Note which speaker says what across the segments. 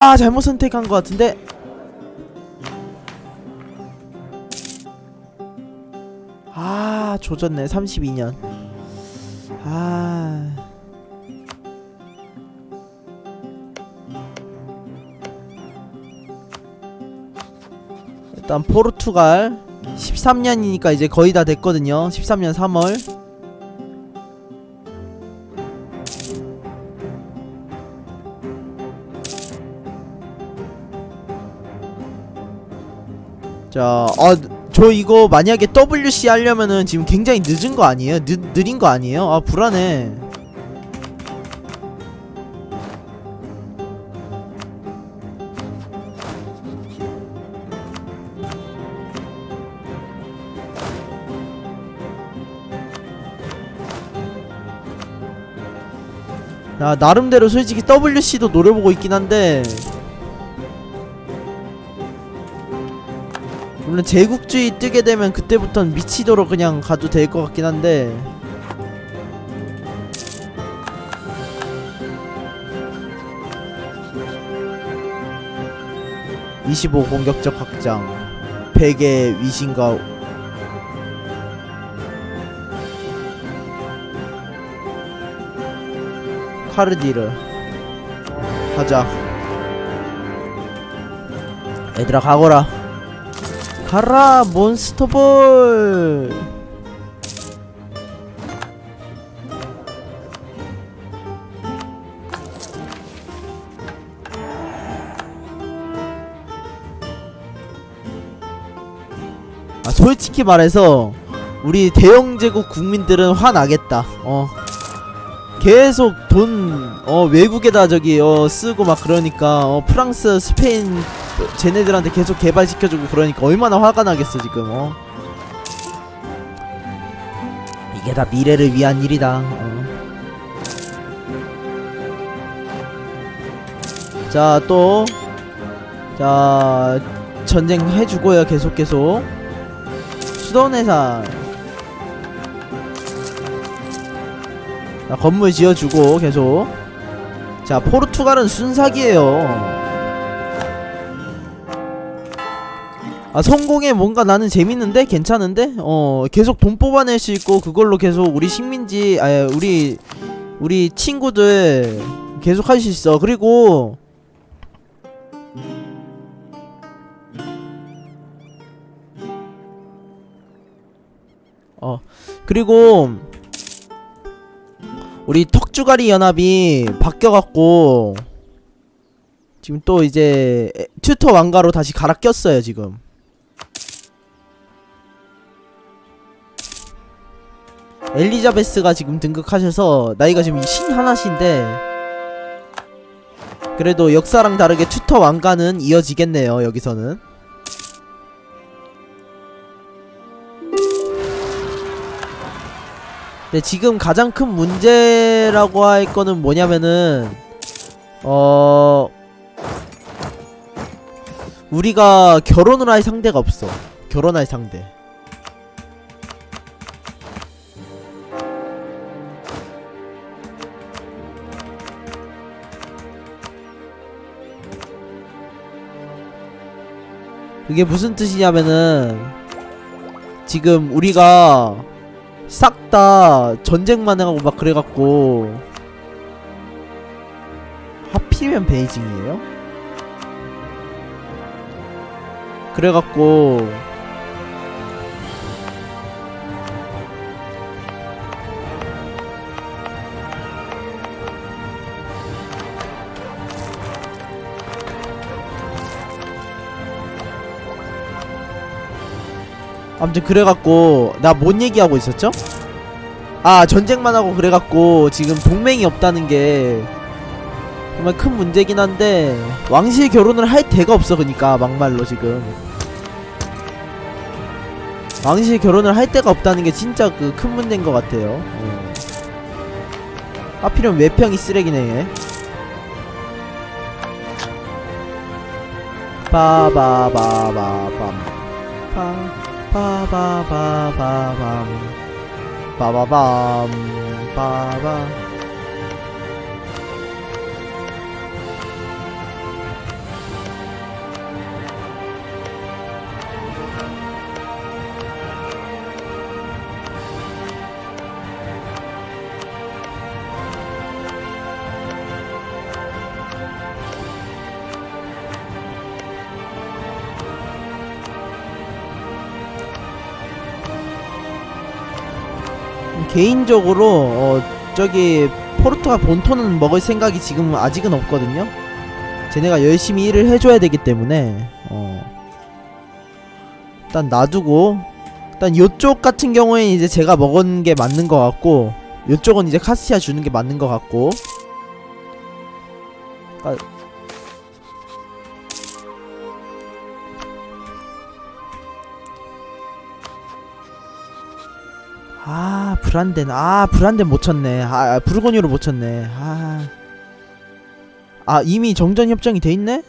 Speaker 1: 아 잘못 선택한 것 같은데? 아 조졌네. 32년. 아. 일단 포르투갈 13년이니까 이제 거의 다 됐거든요. 13년 3월 자, 아, 저 이거 만약에 WC 하려면은 지금 굉장히 늦은 거 아니에요? 느, 느린 거 아니에요? 아, 불안해. 야, 나름대로 솔직히 WC도 노려보고 있긴 한데 물론 제국주의 뜨게 되면 그때부터는 미치도록 그냥 가도 될 것 같긴 한데. (25) 공격적 확장. (100의) 위신과 카르디르. 가자. 얘들아 가거라 가라 몬스터볼! 아 솔직히 말해서 우리 대영제국 국민들은 화나겠다. 어. 계속 돈 어 외국에다 저기 어 쓰고 막 그러니까 어 프랑스 스페인 쟤네들한테 계속 개발시켜주고 그러니까 얼마나 화가 나겠어 지금 어? 이게 다 미래를 위한 일이다 어. 자또. 자 전쟁 해주고요 계속 계속. 수도내산. 자 건물 지어주고 계속. 자 포르투갈은 순삭이에요 아 성공에 뭔가 나는 재밌는데? 괜찮은데? 어 계속 돈 뽑아낼 수 있고 그걸로 계속 우리 식민지 아 우리 우리 친구들 계속 할 수 있어. 그리고 어 그리고 우리 턱주가리 연합이 바뀌어갖고 지금 또 이제 에- 튜터 왕가로 다시 갈아 꼈어요 지금 엘리자베스가 지금 등극하셔서 나이가 지금 신 하나신데 그래도 역사랑 다르게 튜터 왕가는 이어지겠네요 여기서는. 근데 지금 가장 큰 문제라고 할 거는 뭐냐면은 어 우리가 결혼을 할 상대가 없어. 결혼할 상대 그게 무슨 뜻이냐면은 지금 우리가 싹 다 전쟁만 하고 막 그래갖고 하필이면 베이징이에요? 그래갖고 아무튼 그래갖고 나 뭔 얘기하고 있었죠? 아 전쟁만 하고 그래갖고 지금 동맹이 없다는 게 정말 큰 문제긴 한데 왕실 결혼을 할 데가 없어 그니까 막말로 지금 왕실 결혼을 할 데가 없다는 게 진짜 그 큰 문제인 것 같아요 어. 하필이면 외평이 쓰레기네 얘. 빠바바바밤 파 빠바바바밤 빠바밤 빠바 개인적으로 어 저기 포르투갈 본토는 먹을 생각이 지금 아직은 없거든요. 쟤네가 열심히 일을 해줘야 되기 때문에 어 일단 놔두고 일단 요쪽 같은 경우에는 이제 제가 먹은 게 맞는 것 같고 요쪽은 이제 카스티아 주는 게 맞는 것 같고 아, 아 브란덴 아 브란덴 못 쳤네. 아 아, 부르고니로 못 쳤네. 아. 아 이미 정전 협정이 돼 있네?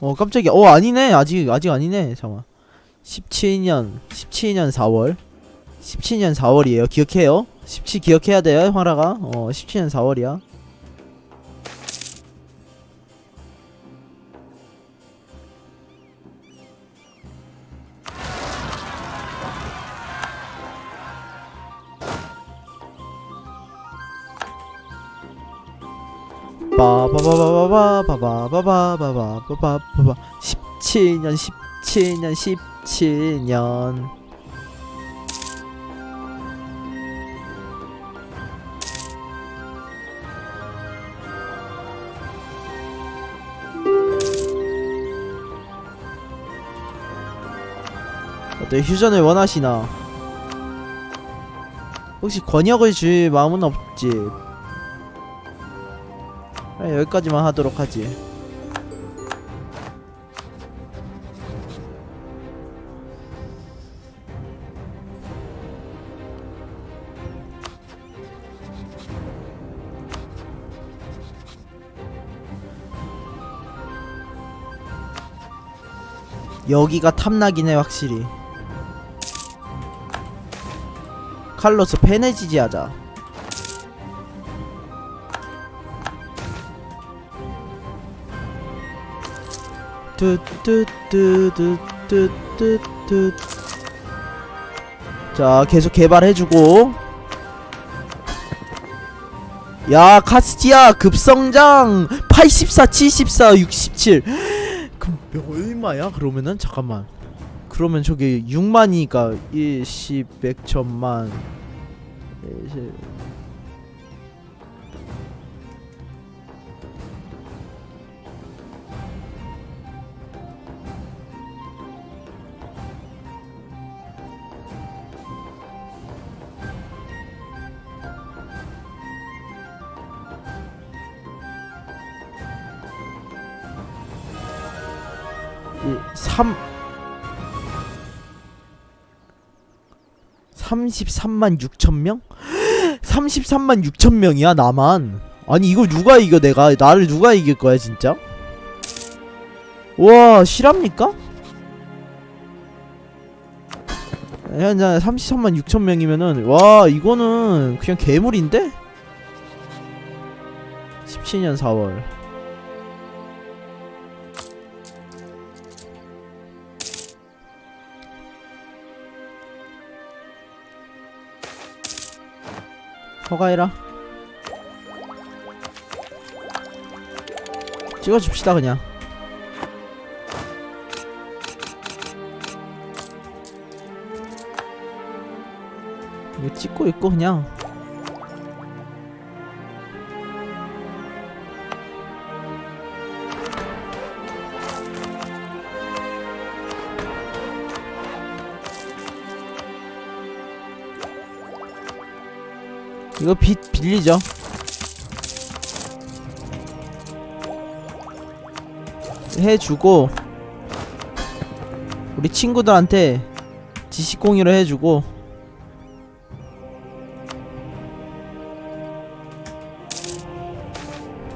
Speaker 1: 어 깜짝이야. 어 아니네. 아직 아직 아니네. 잠깐 17년 17년 4월. 17년 4월이에요. 기억해요? 17 기억해야 돼요 황라가? 어 17년 4월이야 빠바바바바바바바바바바바바 17년 17년 17년. 어때? 휴전을 원하시나? 혹시 권역을 줄 마음은 없지 여기까지만 하도록 하지. 여기가 탐나긴 해 확실히 칼로스 페네지지 하자 뚜뚜뚜뚜뚜뚜뚜 자 계속 개발해주고. 야 카스티아 급성장! 84 74 67 그럼 몇 얼마야? 그러면은 잠깐만. 그러면 저기 6만이니까 1 10 100 천만. 1 33만 6천 명? 33만 6천 명이야 나만 아니 이걸 누가 이겨 내가 나를 누가 이길 거야 진짜? 와 실합니까? 현재 33만 6천 명이면은 와 이거는 그냥 괴물인데? 17년 4월 허가해라. 찍어줍시다 그냥. 이거 찍고 있고 그냥 이거 빚 빌리죠. 해주고 우리 친구들한테 지식 공유를 해주고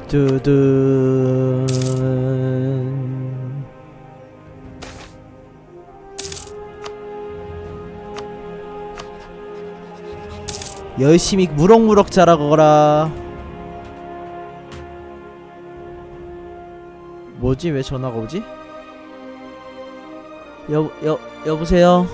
Speaker 1: 두둔 열심히 무럭무럭 자라거라. 뭐지? 왜 전화가 오지? 여, 여, 여보세요?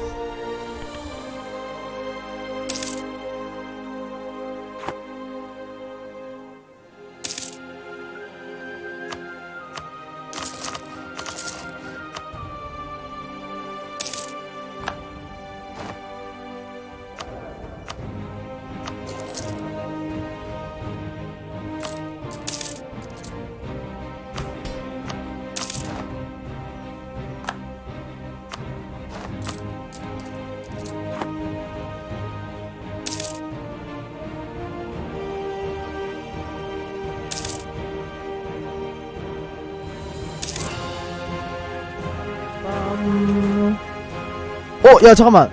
Speaker 1: 어, 야, 잠깐만.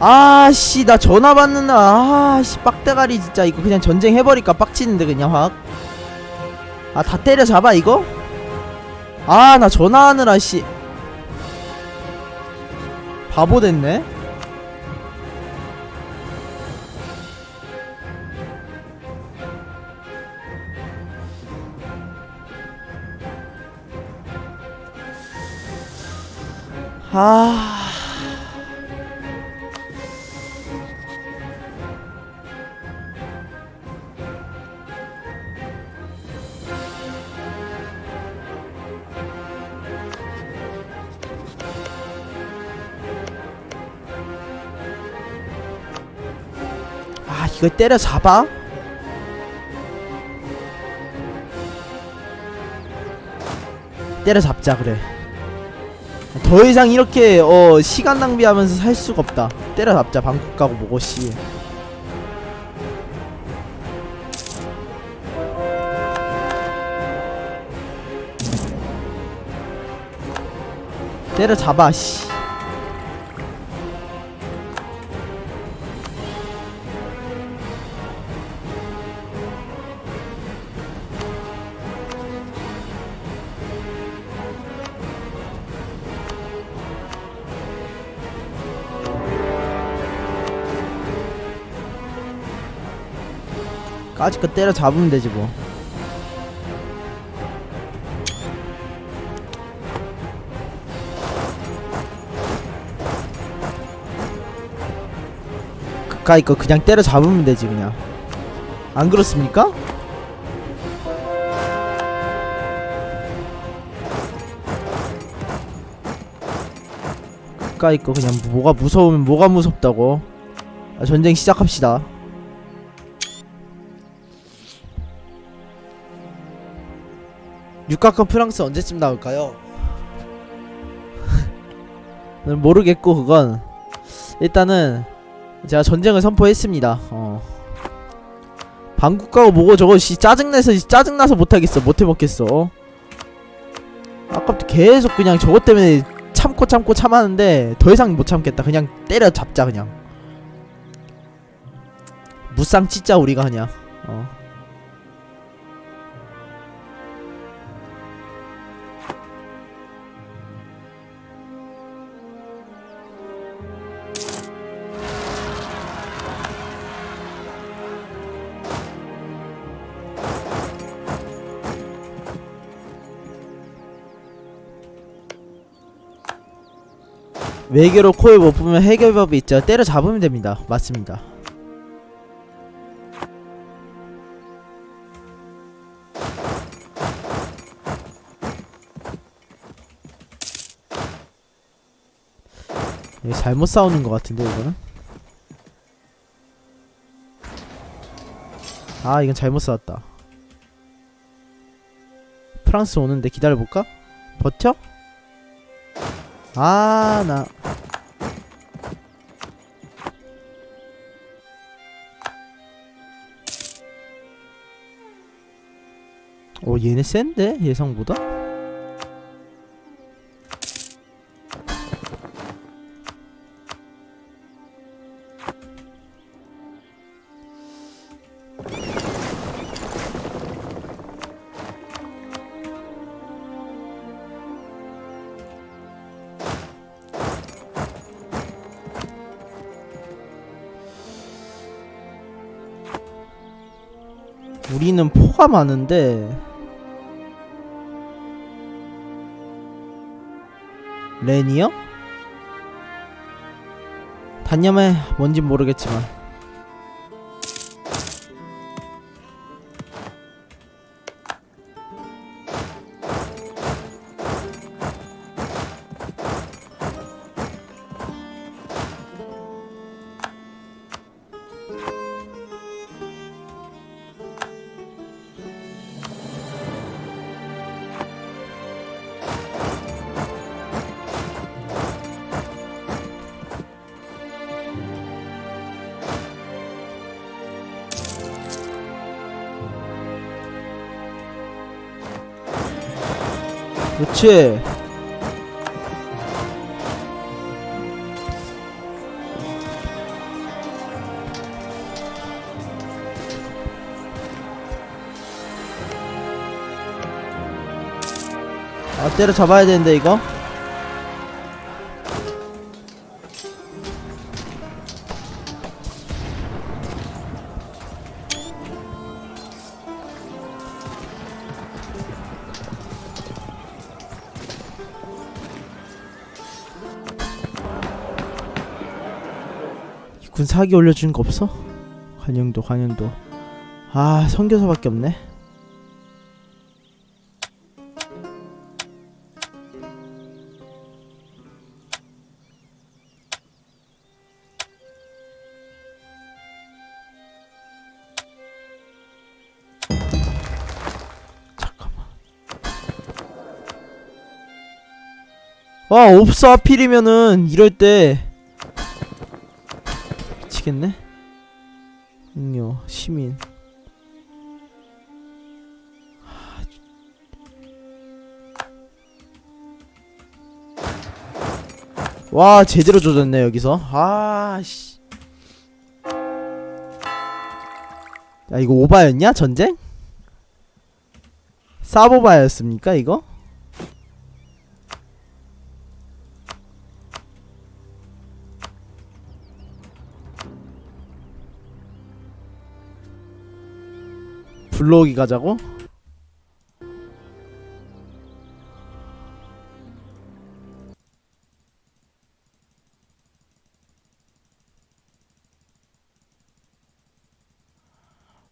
Speaker 1: 아씨, 나 전화 받는 날, 아씨, 빡대가리 진짜 이거 그냥 전쟁 해버릴까 빡치는데 그냥 확. 아, 다 때려 잡아 이거? 아, 나 전화하느라 씨. 바보 됐네. 아. 이걸 때려 잡아? 때려 잡자 그래. 더 이상 이렇게 어 시간 낭비하면서 살 수가 없다. 때려 잡자 방콕 가고 뭐고 씨. 때려 잡아 씨. 까짓 거 때려 잡으면 되지 뭐. 그까이 거 그냥 때려 잡으면 되지 그냥. 안 그렇습니까? 그까이 거 그냥 뭐가 무서우면 뭐가 무섭다고. 아, 전쟁 시작합시다. 육각형 프랑스 언제쯤 나올까요? 는 모르겠고 그건 일단은 제가 전쟁을 선포했습니다. 어. 방국 가고 뭐고 저거 씨 짜증내서 짜증나서 못하겠어 못해먹겠어. 어? 아까부터 계속 그냥 저것 때문에 참고 참고 참았는데 더 이상 못 참겠다. 그냥 때려 잡자 그냥. 무쌍 찢자 우리가 그냥. 어. 외교로 코에 못 보면 해결법이 있죠. 때려 잡으면 됩니다. 맞습니다. 잘못 싸우는 것 같은데 이거는? 아 이건 잘못 싸웠다. 프랑스 오는데 기다려볼까? 버텨? 아, 나. 오, 얘네 센데? 예상보다? 우리는 포가 많은데 렌이요? 단념해 뭔진 모르겠지만 그렇지. 아 때려 잡아야 되는데 이거? 군 사기 올려주는 거 없어? 관용도 관용도. 아 선교사밖에 없네. 와 없어 하필이면은 이럴 때 미치겠네 응요 시민 와 제대로 조졌네 여기서 아씨 야 이거 오바였냐 전쟁? 사보바였습니까 이거? 불러오기 가자고?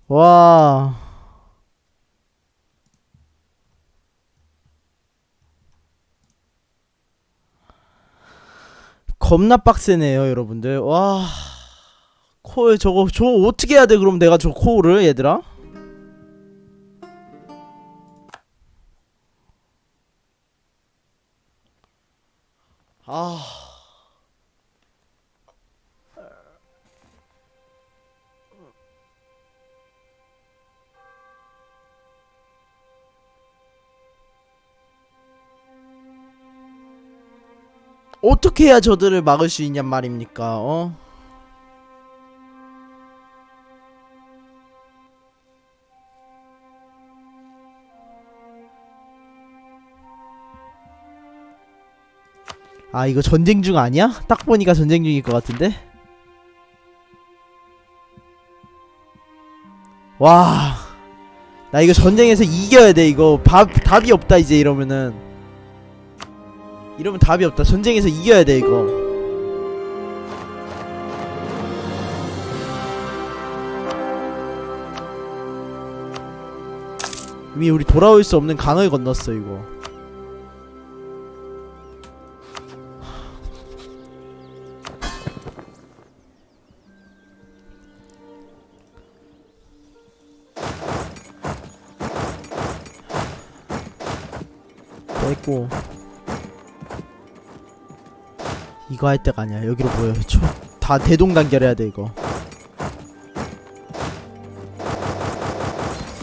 Speaker 1: 와. 겁나 빡세네요, 여러분들. 와. 코에 저거 저 어떻게 해야 돼? 그럼 내가 저 코를 얘들아? 아. 어떻게 해야 저들을 막을 수 있냔 말입니까? 어? 아 이거 전쟁 중 아니야? 딱 보니까 전쟁 중일 것 같은데? 와. 나 이거 전쟁에서 이겨야 돼 이거 밥, 답이 없다 이제 이러면은 이러면 답이 없다. 전쟁에서 이겨야 돼 이거. 이미 우리 돌아올 수 없는 강을 건넜어 이거. 뺐고 이거 할 때가 아니야. 여기로 모여. 초, 다 대동단결해야 돼 이거.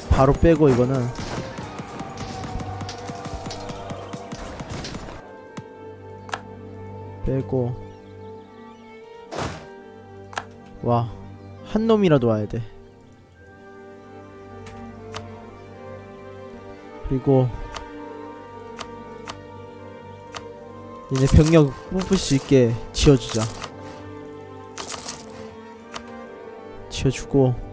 Speaker 1: 바로 빼고 이거는. 빼고. 와 한 놈이라도 와야 돼. 그리고 얘네 병력 뽑을 수 있게 지어주자. 지어주고.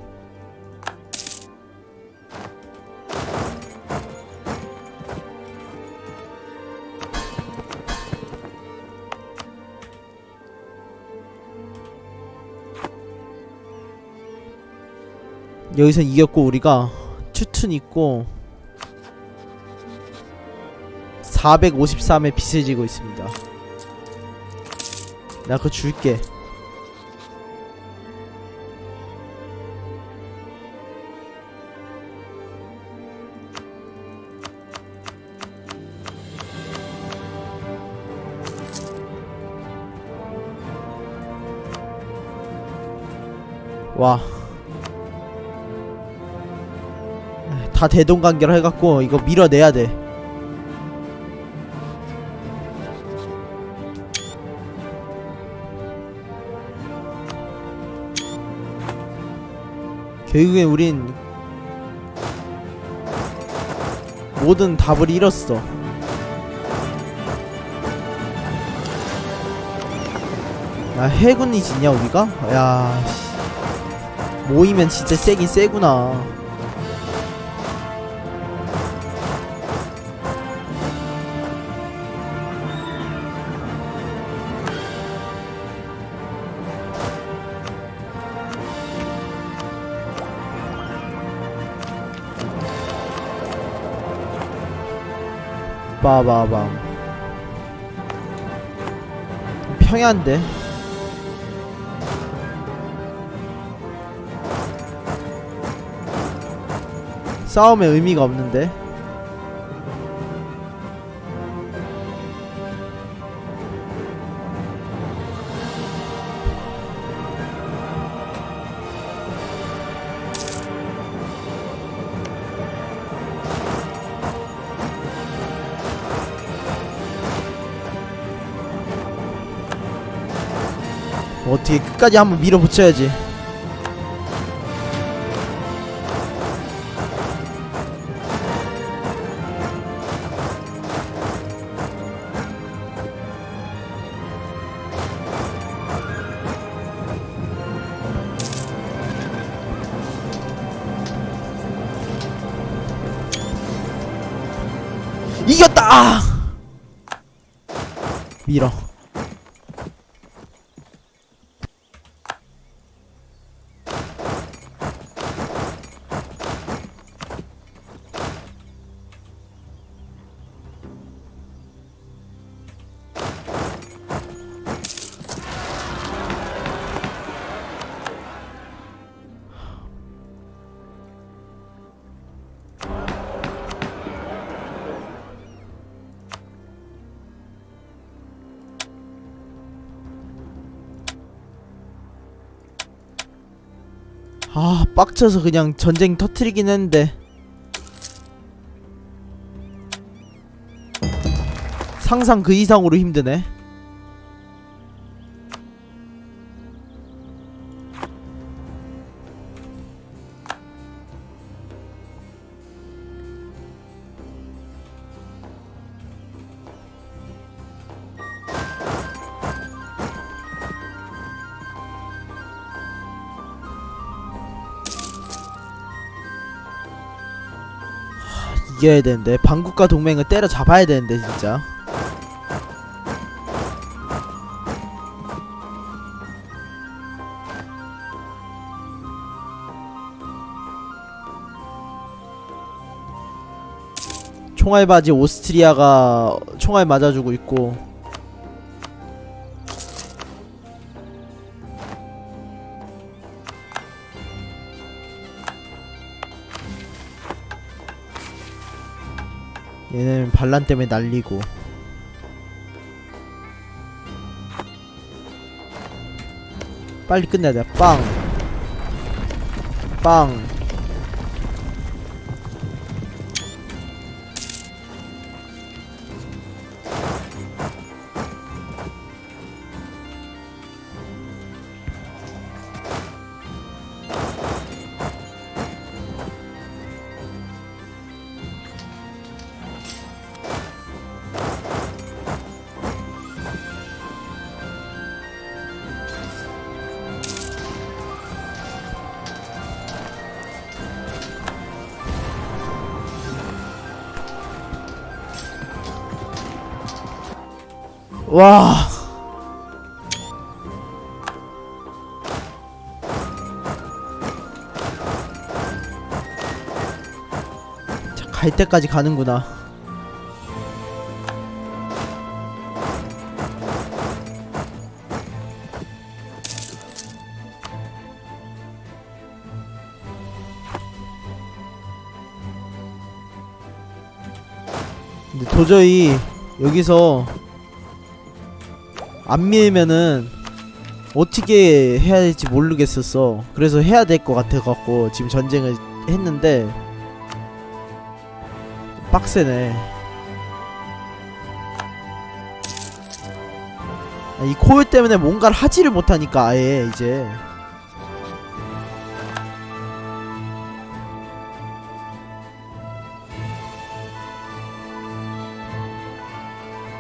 Speaker 1: 여기서 이겼고 우리가 투툰 있고 453에 빚을 지고 있습니다. 나 그거 줄게. 와. 다 대동관계를 해갖고 이거 밀어내야 돼. 결국엔 우린 모든 답을 잃었어. 아, 야 해군이 지냐 우리가? 야 모이면 진짜 세긴 세구나. 빠바밤 평야인데. 싸움에 의미가 없는데 끝까지 한번 밀어붙여야지 이겼다! 아! 밀어 빡쳐서 그냥 전쟁 터트리긴 했는데. 상상 그 이상으로 힘드네 이겨야 되는데 방국과 동맹을 때려 잡아야 되는데 진짜. 총알 바지 오스트리아가 총알 맞아주고 있고 얘는 반란 때문에 날리고 빨리 끝내야 돼. 빵. 빵. 와. 자, 갈 때까지 가는구나. 근데 도저히 여기서 안 밀면은 어떻게 해야 될지 모르겠었어. 그래서 해야 될 것 같아 갖고 지금 전쟁을 했는데 빡세네. 아, 이 코일 때문에 뭔가를 하지를 못하니까 아예 이제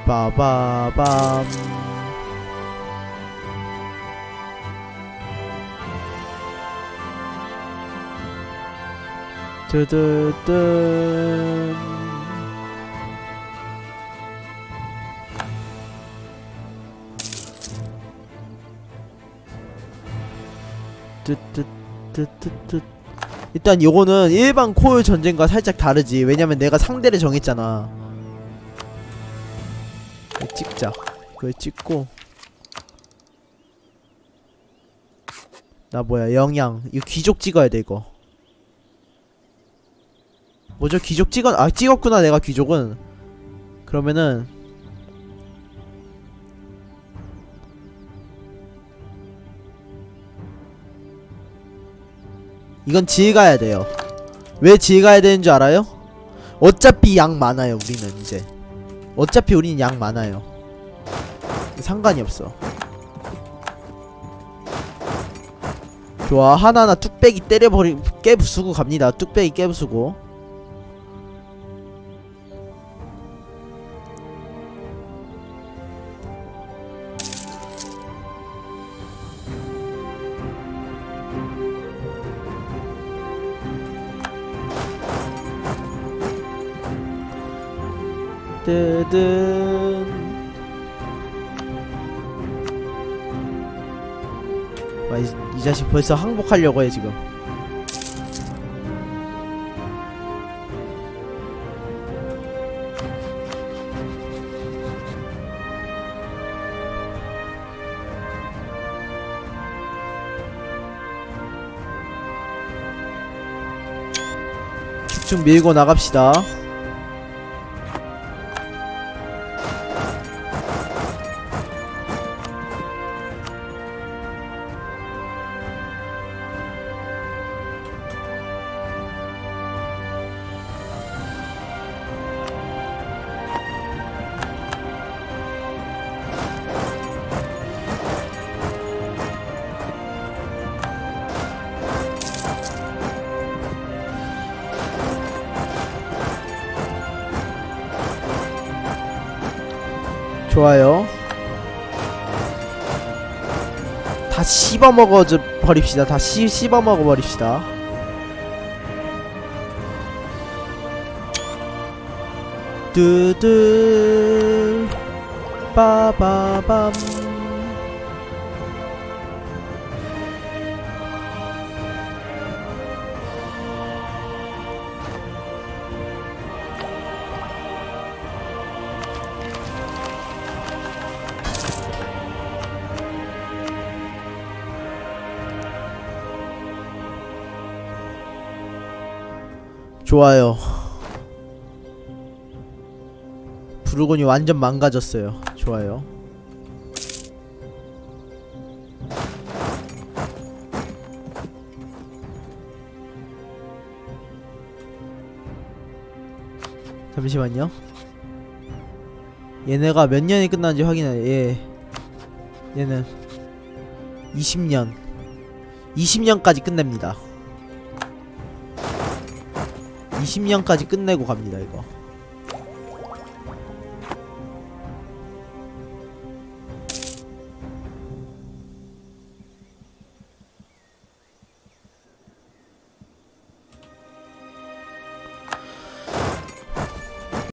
Speaker 1: 빠바밤 뜨뜨뜬 뜨뜨뜨뜨뜨 일단 요거는 일반 코어 전쟁과 살짝 다르지 왜냐면 내가 상대를 정했잖아 찍자 그걸 찍고 나 뭐야 영양 이거 귀족 찍어야 돼 이거 뭐죠? 귀족 찍어 아 찍었구나 내가 귀족은. 그러면은 이건 지혜 가야 돼요. 왜 지혜 가야 되는 줄 알아요? 어차피 양 많아요 우리는 이제. 어차피 우리는 양 많아요. 상관이 없어. 좋아 하나하나 뚝배기 때려버리 깨부수고 갑니다. 뚝배기 깨부수고 뜨든 와, 이, 이 자식 벌써 항복하려고 해 지금. 쭉쭉 밀고 나갑시다 좋아요. 다 씹어먹어 버립시다. 다 씹, 씹어먹어 버립시다. 뜨드 빠바밤 좋아요. 부르곤이 완전 망가졌어요. 좋아요. 잠시만요. 얘네가 몇 년이 끝났는지 확인해. 예. 얘는 20년. 20년까지 끝냅니다. 20년까지 끝내고 갑니다 이거